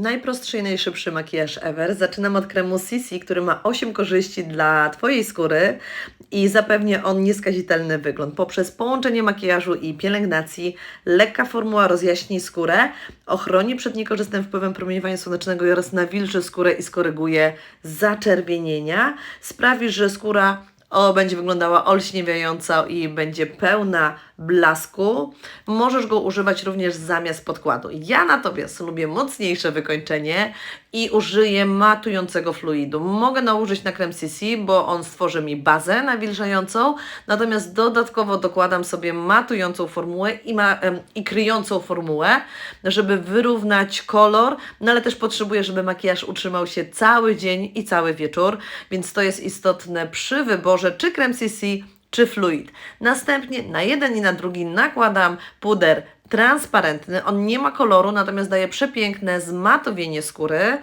Najprostszy i najszybszy makijaż ever. Zaczynam od kremu Sisi, który ma 8 korzyści dla Twojej skóry i zapewnia on nieskazitelny wygląd. Poprzez połączenie makijażu i pielęgnacji lekka formuła rozjaśni skórę, ochroni przed niekorzystnym wpływem promieniowania słonecznego oraz nawilży skórę i skoryguje zaczerwienienia. Sprawi, że skóra o, będzie wyglądała olśniewiająco i będzie pełna blasku. Możesz go używać również zamiast podkładu. Ja natomiast lubię mocniejsze wykończenie i użyję matującego fluidu. Mogę nałożyć na krem CC, bo on stworzy mi bazę nawilżającą, natomiast dodatkowo dokładam sobie matującą formułę i, ma, i kryjącą formułę, żeby wyrównać kolor, no ale też potrzebuję, żeby makijaż utrzymał się cały dzień i cały wieczór, więc to jest istotne przy wyborze czy krem CC, czy fluid. Następnie na jeden i na drugi nakładam puder transparentny. On nie ma koloru, natomiast daje przepiękne zmatowienie skóry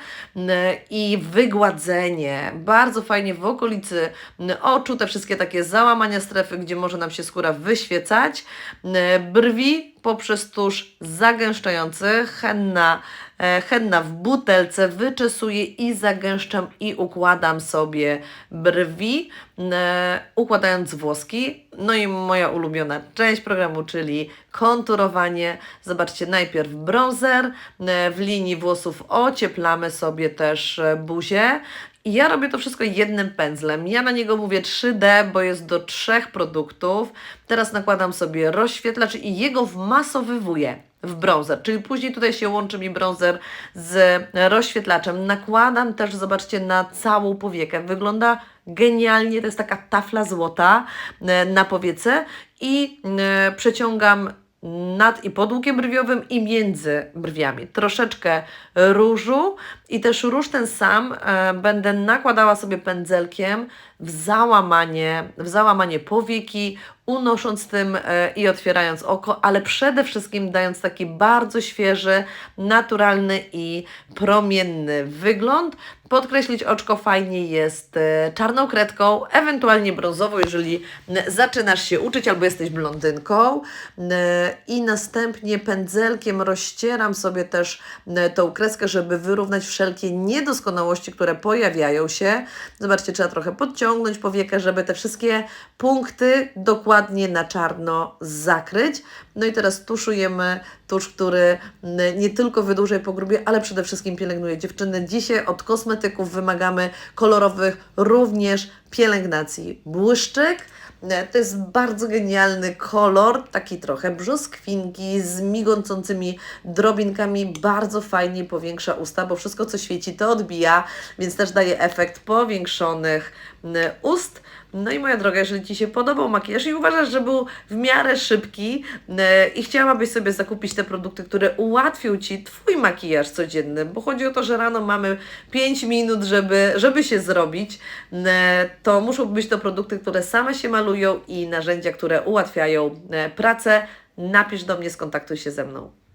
i wygładzenie. Bardzo fajnie w okolicy oczu, te wszystkie takie załamania strefy, gdzie może nam się skóra wyświecać. Brwi poprzez tusz zagęszczający, henna, henna w butelce, wyczesuję i zagęszczam i układam sobie brwi, n- układając włoski. No i moja ulubiona część programu, czyli konturowanie. Zobaczcie, najpierw bronzer, n- w linii włosów ocieplamy sobie też e, buzię. Ja robię to wszystko jednym pędzlem. Ja na niego mówię 3D, bo jest do trzech produktów. Teraz nakładam sobie rozświetlacz i jego wmasowywuję w browser, czyli później tutaj się łączy mi browser z rozświetlaczem. Nakładam też, zobaczcie, na całą powiekę. Wygląda genialnie, to jest taka tafla złota e, na powiece i e, przeciągam nad i pod łukiem brwiowym i między brwiami. Troszeczkę różu i też róż ten sam e, będę nakładała sobie pędzelkiem w załamanie, w załamanie powieki, unosząc tym e, i otwierając oko, ale przede wszystkim dając taki bardzo świeży, naturalny i promienny wygląd. Podkreślić oczko fajnie jest e, czarną kredką, ewentualnie brązową, jeżeli zaczynasz się uczyć albo jesteś blondynką. N, I następnie pędzelkiem rozcieram sobie też n, tą kreskę, żeby wyrównać wszelkie niedoskonałości, które pojawiają się. Zobaczcie, trzeba trochę podciągnąć powiekę, żeby te wszystkie punkty dokładnie na czarno zakryć. No i teraz tuszujemy tusz, który nie tylko wydłuża i pogrubie, ale przede wszystkim pielęgnuje. Dziewczyny, dzisiaj od kosmetyków wymagamy kolorowych również pielęgnacji. Błyszczyk to jest bardzo genialny kolor, taki trochę brzoskwinki z migącącymi drobinkami. Bardzo fajnie powiększa usta, bo wszystko co świeci to odbija, więc też daje efekt powiększonych ust. No i moja droga, jeżeli Ci się podobał makijaż i uważasz, że był w miarę szybki e, i chciałabyś sobie zakupić te produkty, które ułatwią Ci Twój makijaż codzienny, bo chodzi o to, że rano mamy 5 minut, żeby, żeby się zrobić, e, to muszą być to produkty, które same się malują i narzędzia, które ułatwiają e, pracę. Napisz do mnie, skontaktuj się ze mną.